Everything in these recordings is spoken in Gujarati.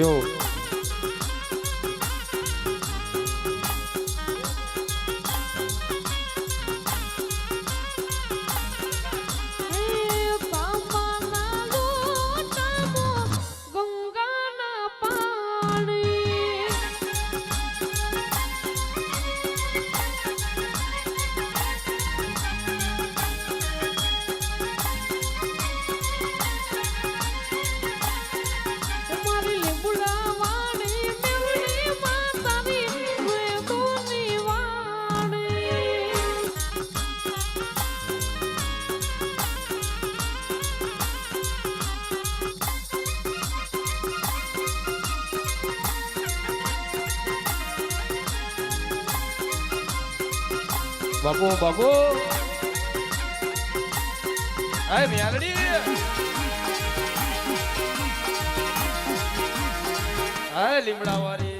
就 બાબુ બાબુ. હાય મ્યાલડી. હાય લીમડા વાળી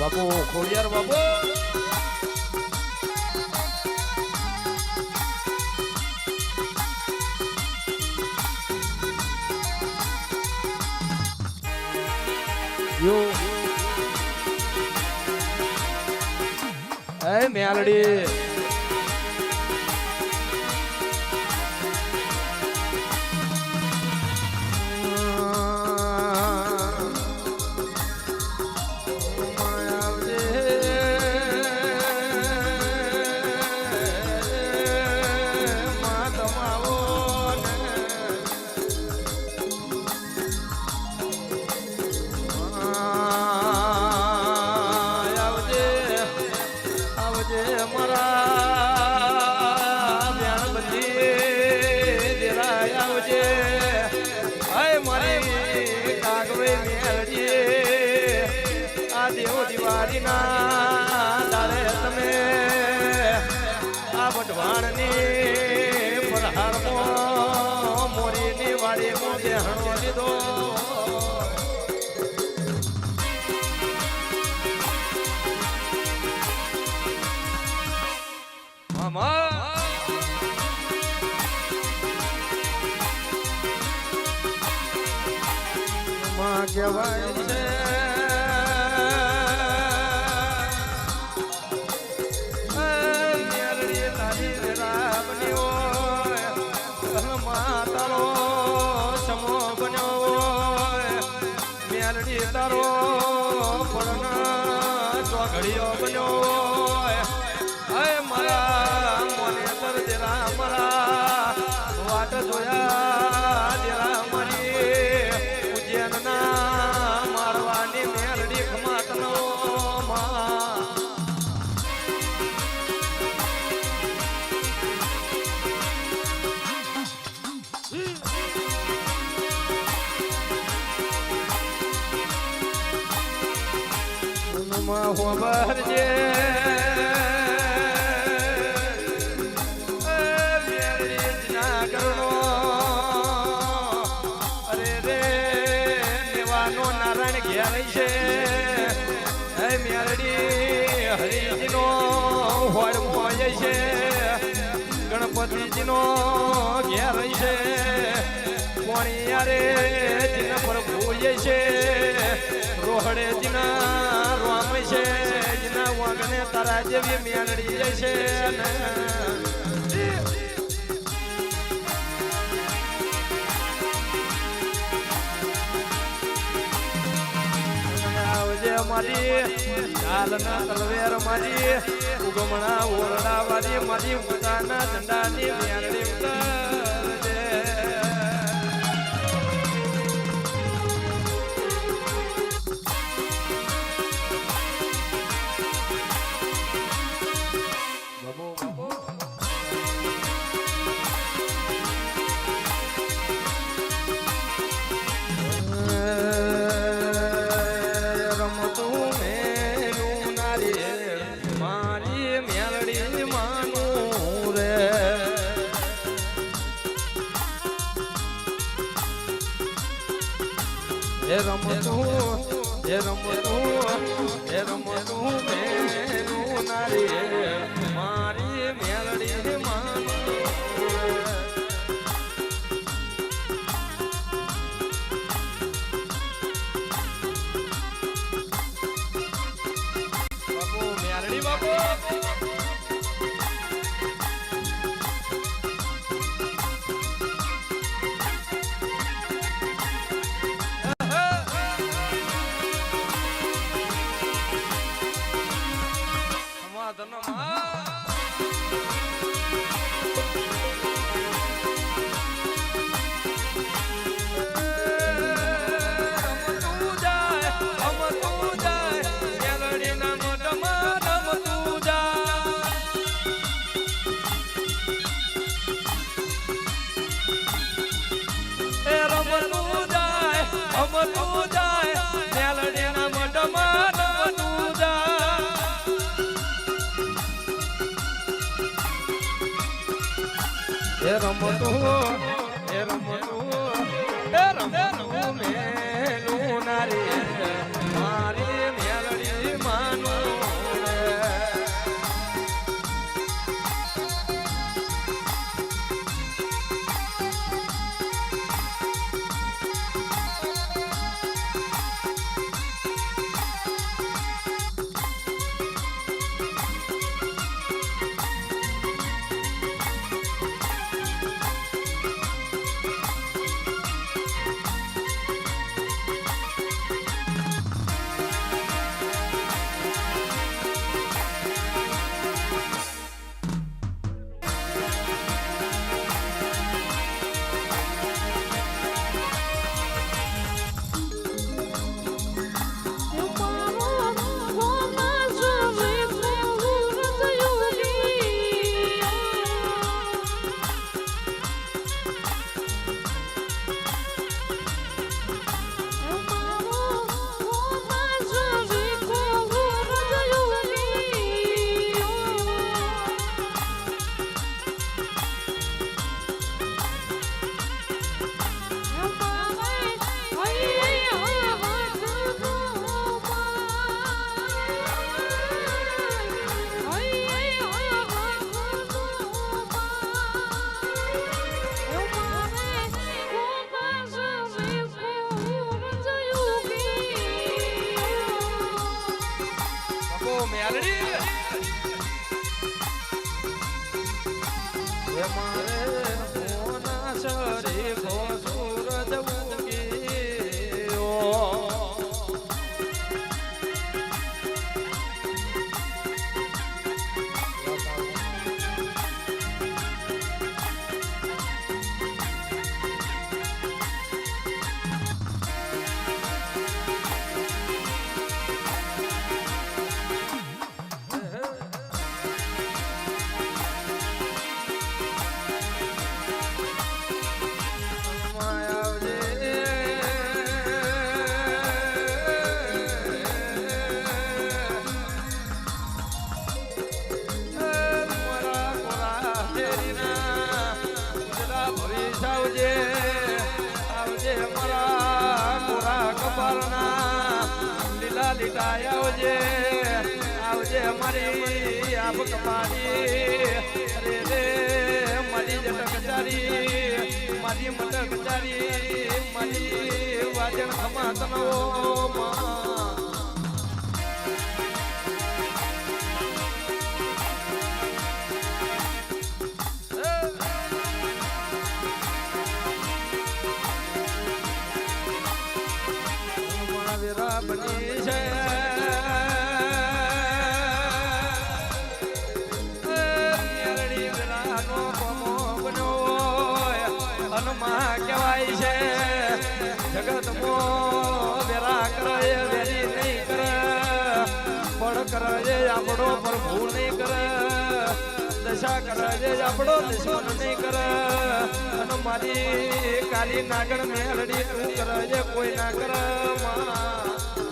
બાપુ ખોડિયાર બાપુ. યો. એ મેલડી ના તારે તમે આ વઢવાણની પરહારમાં મોરીની વાડીમાં બેહણો લીધો. મામા. કહેવાય તારો પણ ચોઘડીઓ મનમાં હોબરજે નારાયણ ઘેર છે મેરડી હરિજીનો હોડ મોય છે ગણપતિજીનો ઘેર છે કોણી યારે પર પ્રભુ છે રોહડે જીના છે. જીના વાગને તારા આવજે મારી ચાલ ના તલવેર મારી, ઉગમણા ઓરડા વાળી મારી પોતાના ઝંડાની મેળડી રમતું એ રમતું એ રમતું મેલું નારી મારી મેલડી બાપુ રમતું બાપુ લીટા આવજે આવજે મારી આપ કમારી અરે રે, મારી જટક ચારી મારી મટક ચારી મારી વાજણ ખમાતનો માં. મહાવીરા બની છે. હનુમા કહેવાય છે જગતમો વેરા કરે વેરી નહીં કરે, પણ કરે આપણો પ્રભુ નહીં કરે દશા કરે આપણો દુશ્મન નહીં કરે. અને મારી કાલી નાગણ મેળડી તું કરે કોઈ ના કરે. માં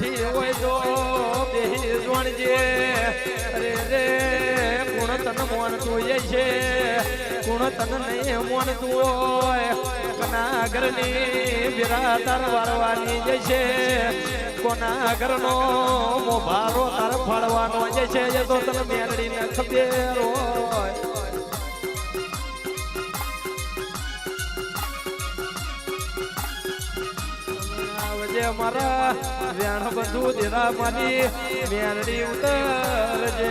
બેઠી હોય તો બેહી જોણજે. રે રે ગુણ તન મોન જોઈએ છે. ગુણ તન નહીં મોન હોય. કના ઘરની વારવાની જશે કોના ઘરનો મોભારો તાર ફાળવાનો છે. એ તો તને મેળડીને ખબેર હોય. આવજે મારા વેણ બંધુ દેરા માની મેરડી ઉતરજે.